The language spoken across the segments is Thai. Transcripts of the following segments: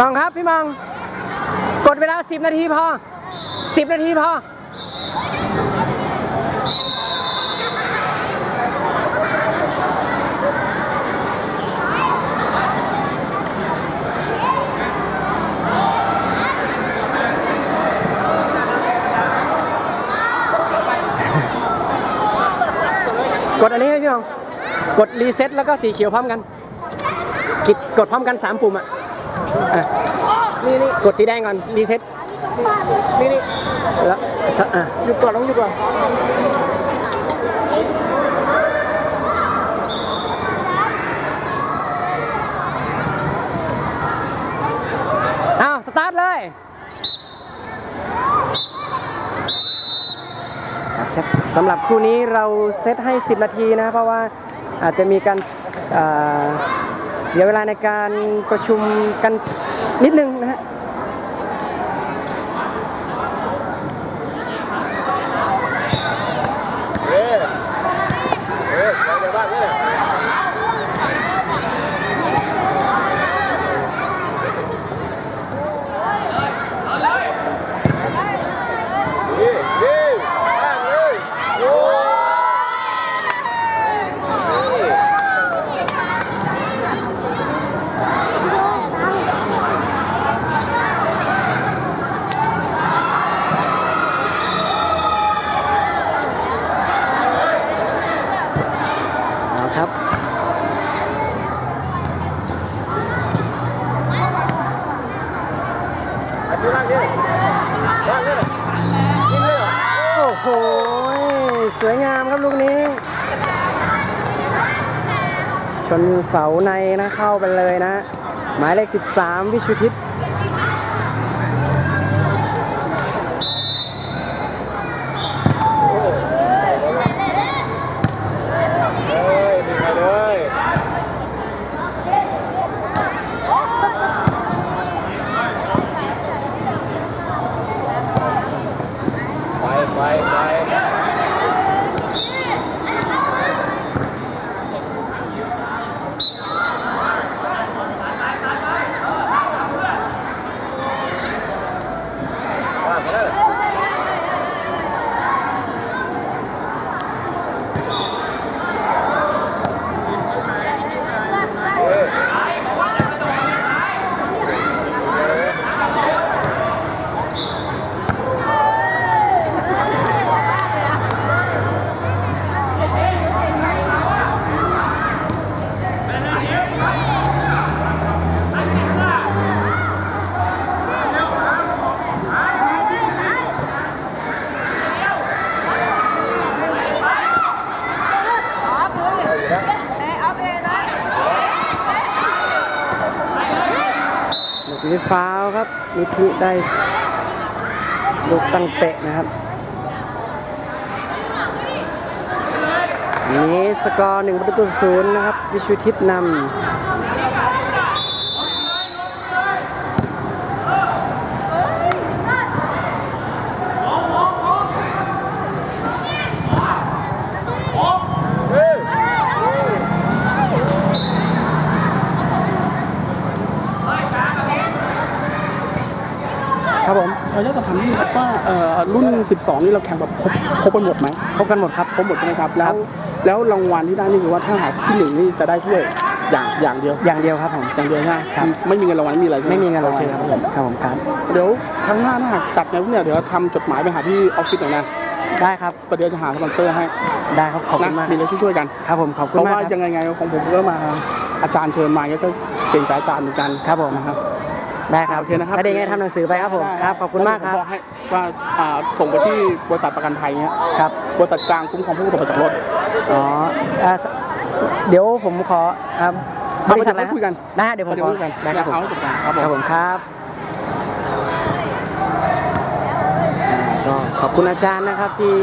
มองครับพี่มอง กดเวลา 10 นาทีพอ 10 นาทีพอกดอันนี้ให้พี่มอง กดรีเซ็ตแล้วก็สีเขียวพร้อมกัน กดพร้อมกัน 3 ปุ่มอะ อะนี่นี่กดสีแดงก่อนรีเซ็ตนี่นี่แล้วสะอะหยุดก่อนต้องหยุดก่อนอ้าวสตาร์ทเลยครับสำหรับคู่นี้เราเซตให้ 10 นาทีนะ เพราะว่าอาจจะมีการเอ่อเสียเวลาในการประชุมกันนิดนึงนะฮะ เอาครับ โอ้โห สวยงามครับลูกนี้ ชน เสาในนะเข้าไปเลยนะ หมายเลข 13 วิชุทิศ มีฟาวครับนิธิได้ลูกตั้งเตะนะครับนี้สกอร์หนึ่งประตูศูนย์นะครับ วิชุทิศนำ ครับผมขออนุญาตสอบถามนิดนึงครับว่าเอ่อรุ่น 12 นี่เราแข่งแบบครบครบกันหมดไหมพบกันหมดครับ ครบหมดใช่ไหมครับ แล้ว แล้วรางวัลที่ได้นี่คือว่าถ้าหากที่หนึ่งนี่จะได้ถ้วยอย่างอย่างเดียว อย่างเดียวครับผม อย่างเดียวใช่ไหมครับ ไม่มีเงินรางวัลไม่มีอะไรใช่ไหมไม่มีเงินรางวัลโอครับคผมครับผมครับ เดี๋ยวครั้งหน้าถ้าหากจัดในพวกเนี่ยเดี๋ยวทำจดหมายไปหาที่ออฟฟิศหน่อยนะได้ครับ ประเดี๋ยวจะหาสปอนเซอร์ให้ได้ครับ ขอบนะคุณมาก มีอะไรช่วยๆกัน ครับผม ขอบคุเพณราะมากว่าครับยังไงไงของผมก็มาอาจารย์เชิญมาก็เก่งใจอาจารย์เหมือนกันครับผม นะครับ ได้ครับโอเคนะครับแล้วเดี๋ยวยังไงทำหนังสือไปครับผมได้ครับขอบคุณมากครับ แล้วเดี๋ยวผบอกให้ว่าอ่าส่งไปที่บริษัทประกันภัยเนี้ยครับ บริษัทกลางคุ้มครองผู้ประสบภัยจากรถ อ๋อเอ่อสเดี๋ยวผมขออ่าบเอาริไปษัทอะไรเดี๋ยวค่อยคุยกัน ได้ฮะเดี๋ยวผมเดี๋ยวขอคุยกันได้ครับผมเอาให้จบกันครับผม ครับผมครับอ่าก็ขอบคุณอาจารย์นะครับที่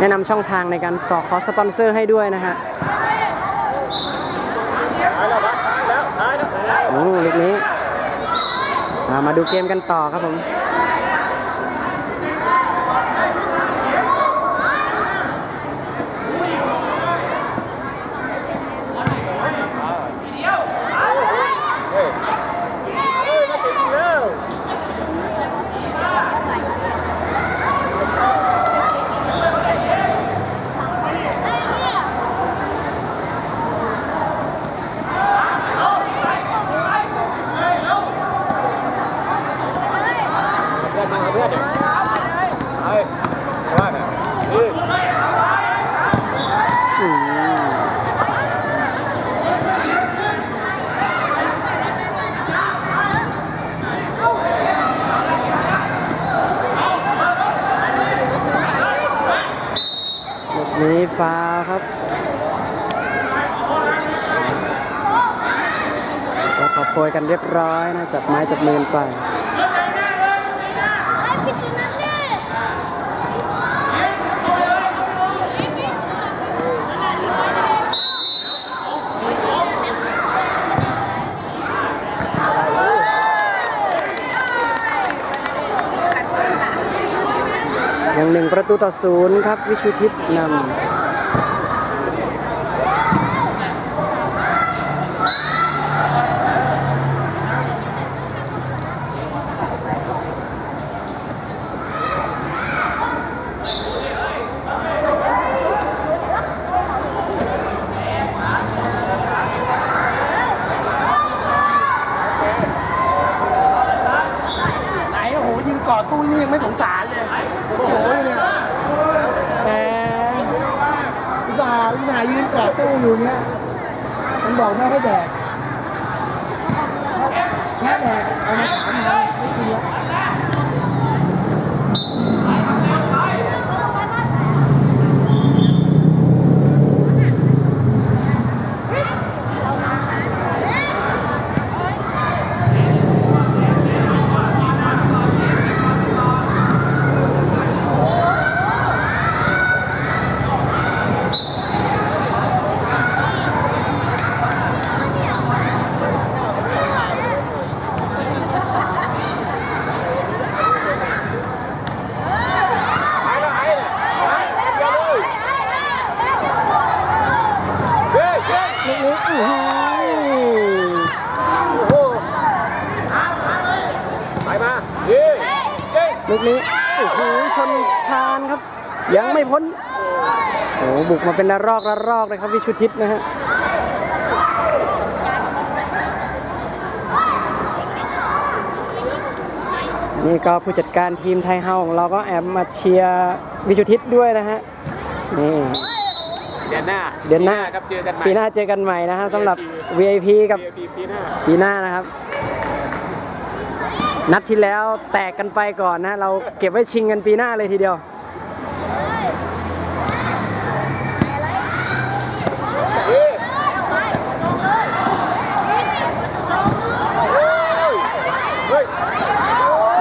แนะนำช่องทางในการสอขอสปอนเซอร์ให้ด้วยนะฮะอืมลูกนี้อ่า มาดูเกมกันต่อครับผม อบบนี้ฟ้าครับก็ขอบโพยกันเรียบร้อยนะ จับไม้จับมือไป ประตูต่อศูนย์ครับ วิชุทิพย์นำ ไหนโอ้โหยิง กอดตู้นี่ยังไม่สงสารเลยโอ้โหเนี่ยแหมอุตส่าห์อุตส่าห์ยืนกอดตู้อยู่เนี่ยมันบอกไม่ให้แดกแค่แดกเอาไหมหน่อยไม่กินแล้ว เฮ้ยเฮ้ย ลูกนี้อื้อหือ โอ้โหไปมาเฮ้ยเฮ้ย ลูก นี้โอ้โหชนคานครับ ยังไม่พ้นโอ้โหบุกมาเป็นระรอกระรอกเลยครับวิชุทิพย์นะฮะนี่ก็ผู้จัดการทีมไทยเฮาของเราก็แอบมาเชียร์วิชุทิพย์ด้วยนะฮะนี่เดือนหน้าเดือนหน้าครับเจอกันใหม่ปีหน้าเจอกันใหม่นะฮะสำหรับ VIP กับ VIP ปีหน้าปีหน้านะครับ นัดที่แล้วแตกกันไปก่อนนะ เราเก็บไว้ชิงกันปีหน้าเลยทีเดียว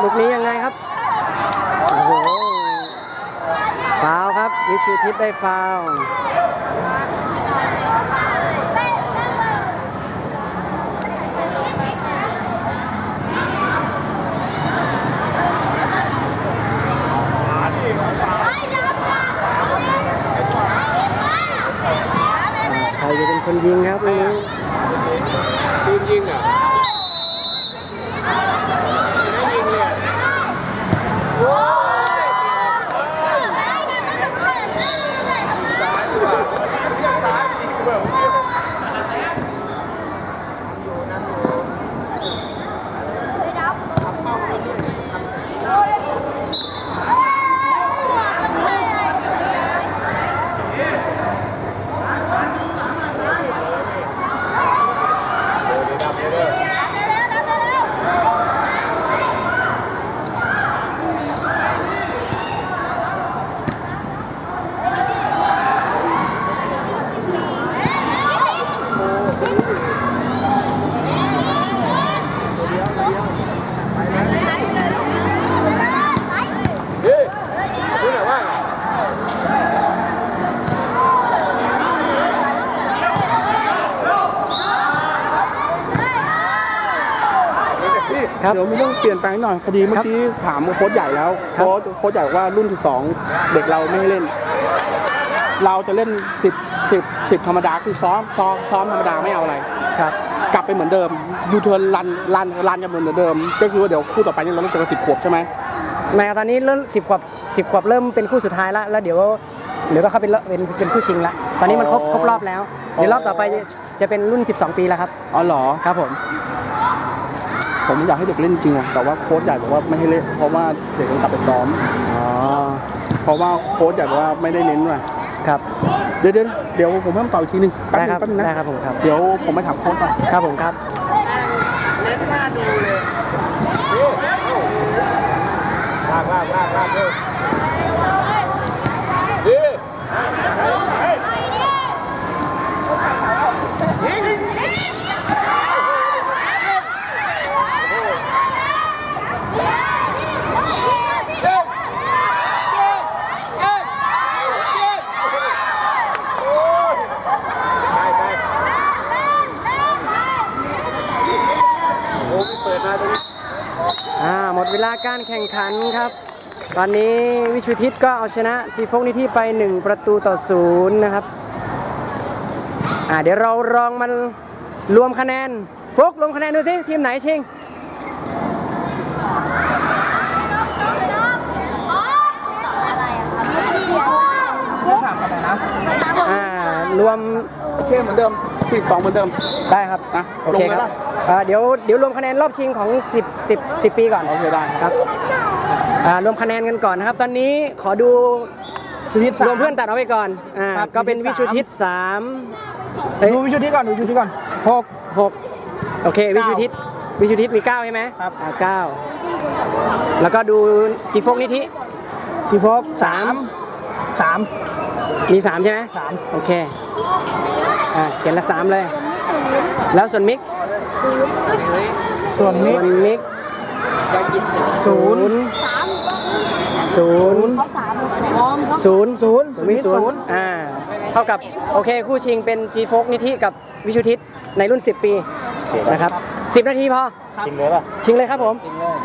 ลูกนี้ยังไงครับ โอ้โหฟาวครับ วิชูทิพย์ได้ฟาวล์ใครจะเป็นคนยิงครับลูกนี้ทีมยิงอะไม่ยิงเลยอะโอ้ยซ้ายดีกว่าเรียกซ้ายดีกว่าเมื่อกี้ เฮ้ยรู้ไหมว่าไง ครับ เดี๋ยวมีเรื่องเปลี่ยนแปลงหน่อยพอดีเมื่อกี้ถามโค้ชใหญ่แล้ว ครับ โค้ชโค้ชใหญ่ว่ารุ่น 12 เด็กเราไม่ให้เล่น เราจะเล่น 10 10 10 ธรรมดาคือซ้อมซ้อมซ้อมธรรมดาไม่เอาอะไร ครับ กลับไปเหมือนเดิมยูเทิร์นรันรันรันกันเหมือนเดิม ก็คือว่าเดี๋ยวคู่ต่อไปนี่เราต้องเจอสิบขวบใช่ไหมแม้ตอนนี้เริ่มสิบขวบสิบขวบเริ่มเป็นคู่สุดท้ายแล้วแล้วเดี๋ยวเดี๋ยวก็เข้าเป็นเป็นเป็นคู่ชิงละตอนนี้มันครบครบรอบแล้ว เดี๋ยวรอบต่อไปจะจะเป็นรุ่น 12 ปีแล้วครับ อ๋อเหรอ ครับผม ผมอยากให้เด็กเล่นจริงอะแต่ว่าโค้ชใหญ่บอกว่าไม่ให้เล่นเพราะว่าเด็กต้องกลับไปซ้อม อ๋อ เพราะว่าโค้ชใหญ่บอกว่าไม่ได้เน้นว่ะครับ เดี๋ยวเดี๋ยวเดี๋ยวผมให้มันเป่าอีกทีหนึงแป๊บได้นึครังบแป๊บนึงนะได้ครับผมครับ เดี๋ยวผมไปถามโค้ชก่อนครับผมครับเน้นหน้าดูเลยลากลากลากลากเลยเฮ้ย ดเวลาการแข่งขันครับ ตอนนี้วิชุทิศก็เอาชนะจีพกนิธิไป 1 ประตูต่อศูนย์นะครับอ่าเดี๋ยวเราลองมันรวมคะแนนพวกรวมคะแนนดูสิทีมไหนชิงอ่ารวมโอเคเหมือนเดิม สิบสองเหมือนเดิม ได้ครับนะโอเคลงเลยครับปะอ่าเดี๋ยวเดี๋ยวรวมคะแนนรอบชิงของ 10 10 10 ปีก่อนโอเคได้ครับอ่ารวมคะแนนกันก่อนนะครับ ตอนนี้ขอดูชุดที่รสามวมเพื่อนตัดเอาไว้ก่อนอ่าครับก็เป็นวิวิชุชุทิทิศศสาสามเอ้ยดูวิชุดที่ก่อนดูวิชุดที่ก่อนหกหกโอเควิชุทิศวิชุทิศมี9ใช่ไหมครับอ่าเก้าแล้วก็ดูจีโฟกนิธิชีโฟกสามสาม มี3ใช่ไหมสามโอเค อ่าเขียนละ3เลย แล้วส่วนมิก ส่วนนี้ส่วนมิกศูนย์ศูนย์เขาสามสองเขาศูนย์ศูนย์ศูนย์มีศูนย์อ่า เท่ากับ โอเค คู่ชิงเป็นจีโฟกนิธิกับวิชุทิศในรุ่น 10 ปีนะครับ10 นาทีพอจริงเลยป่ะ ชิงเลยครับผม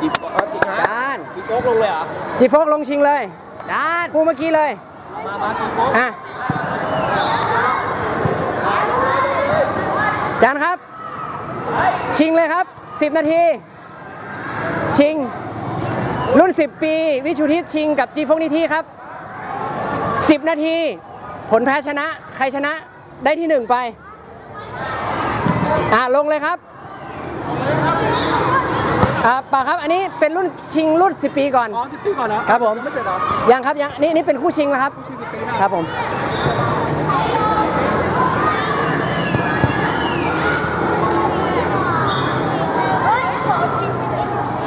จีโฟกจริงนะด้านจีโฟกลงเลยเหรอจีโฟกลงชิงเลยด้านคู่เมื่อกี้เลย อะจานครับ ชิงเลยครับ 10 นาที ชิง รุ่น 10 ปี วิชุทิศชิงกับจีฟกนิธิครับ 10 นาที ผลแพ้ชนะ ใครชนะได้ที่หนึ่งไป อ่าลงเลยครับ อ่าป่าครับอันนี้เป็นรุ่นชิงรุ่น 10 ปีก่อน อ๋อสิบปีก่อนนะครับผม ไม่เสร็จเหรอยังครับยังนี่นี่เป็นคู่ชิงแล้วครับสิบปีนะครับผม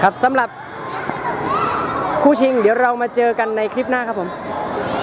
ครับสำหรับคู่ชิง เดี๋ยวเรามาเจอกันในคลิปหน้าครับผม